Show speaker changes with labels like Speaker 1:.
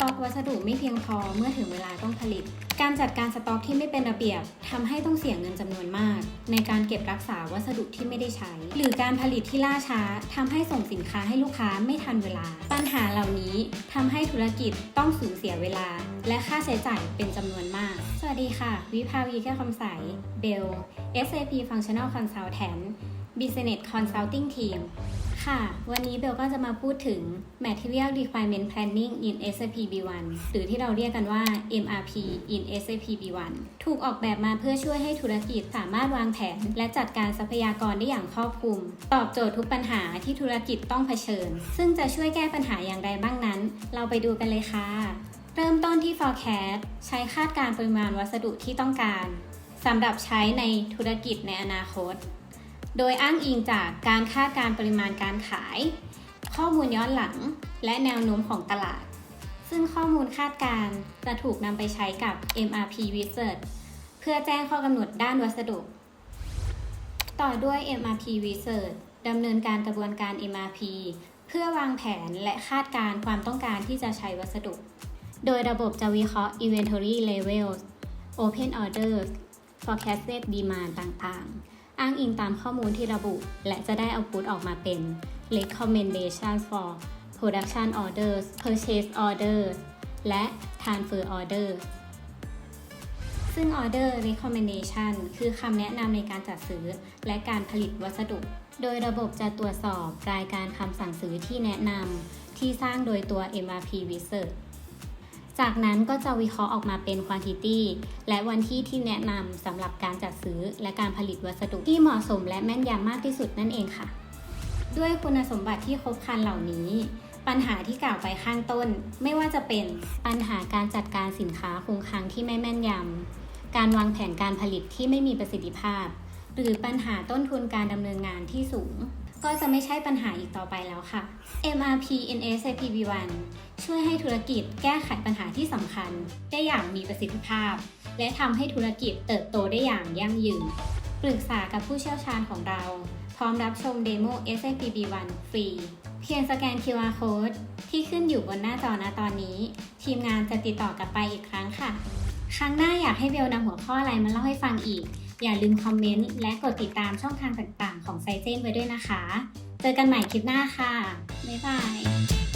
Speaker 1: ต็อกวัสดุไม่เพียงพอเมื่อถึงเวลาต้องผลิต การจัดการสต็อกที่ไม่เป็นระเบียบทำให้ต้องเสียเงินจำนวนมาก ในการเก็บรักษาวัสดุที่ไม่ได้ใช้ หรือการผลิตที่ล่าช้าทำให้ส่งสินค้าให้ลูกค้าไม่ทันเวลา ปัญหาเหล่านี้ทำให้ธุรกิจต้องสูญเสียเวลา และค่าใช้จ่ายเป็นจำนวนมาก สวัสดีค่ะ วิภาวีแก้วคำใสเบล SAP Functional Consultant Business Consulting Team ค่ะ วันนี้เบลก็จะมาพูดถึง Material Requirement Planning in SAP B1 หรือที่เราเรียกกันว่า MRP in SAP B1 ถูกออกแบบมาเพื่อช่วยให้ธุรกิจสามารถวางแผน และจัดการทรัพยากรได้อย่างครอบคลุม ตอบโจทย์ทุกปัญหาที่ธุรกิจต้องเผชิญ ซึ่งจะช่วยแก้ปัญหาอย่างไรบ้างนั้น เราไปดูกันเลยค่ะ เริ่มต้นที่ forecast ใช้คาดการณ์ปริมาณวัสดุที่ต้องการสำหรับใช้ในธุรกิจในอนาคต โดยอ้างอิงจากการคาดการณ์ปริมาณการขาย ข้อมูลย้อนหลัง และแนวโน้มของตลาด ซึ่งข้อมูลคาดการณ์จะถูกนำไปใช้กับ MRP Research เพื่อแจ้งข้อกำหนดด้านวัสดุ ต่อด้วย MRP Research ดำเนินการกระบวนการ MRP เพื่อวางแผนและคาดการณ์ความต้องการที่จะใช้วัสดุ โดยระบบจะวิเคราะห์ Inventory Levels Open Orders Forecasted Demand ต่างๆ อ้างอิงตามข้อมูลที่ระบุ และจะได้เอาพุตออกมาเป็น Recommendation for Production Orders Purchase Orders และ Transfer Orders ซึ่ง Order Recommendation คือคำแนะนำในการจัดซื้อ และการผลิตวัสดุ โดยระบบจะตรวจสอบรายการคำสั่งซื้อที่แนะนำที่สร้างโดยตัว MRP Research จากนั้นก็จะวิเคราะห์ออกมาเป็น quantity และวันที่ที่แนะนำสำหรับการจัดซื้อและการผลิตวัสดุที่เหมาะสมและแม่นยำมากที่สุดนั่นเองค่ะ ด้วยคุณสมบัติที่ครบครันเหล่านี้ ปัญหาที่กล่าวไปข้างต้น ไม่ว่าจะเป็นปัญหาการจัดการสินค้าคงค้างที่ไม่แม่นยำการวางแผนการผลิตที่ไม่มีประสิทธิภาพ หรือปัญหาต้นทุนการดำเนินงานที่สูง ก็จะไม่ใช่ปัญหาอีกต่อไปแล้วค่ะ MRP in SAP B1 ช่วยให้ธุรกิจแก้ไขปัญหาที่สำคัญ ได้อย่างมีประสิทธิภาพ และทำให้ธุรกิจเติบโตได้อย่างยั่งยืน ปรึกษากับผู้เชี่ยวชาญของเรา พร้อมรับชมเดโม SAP B1 ฟรี เพียงสแกน QR code ที่ขึ้นอยู่บนหน้าจอณตอนนี้ ทีมงานจะติดต่อกลับไปอีกครั้งค่ะ ครั้งหน้าอยากให้เบลนำหัวข้ออะไรมาเล่าให้ฟังอีก อย่าลืมคอมเมนต์และกดติดตามช่องทางต่างๆ ของไซเจนไว้ด้วยนะคะ เจอกันใหม่คลิปหน้าค่ะ บ๊ายบาย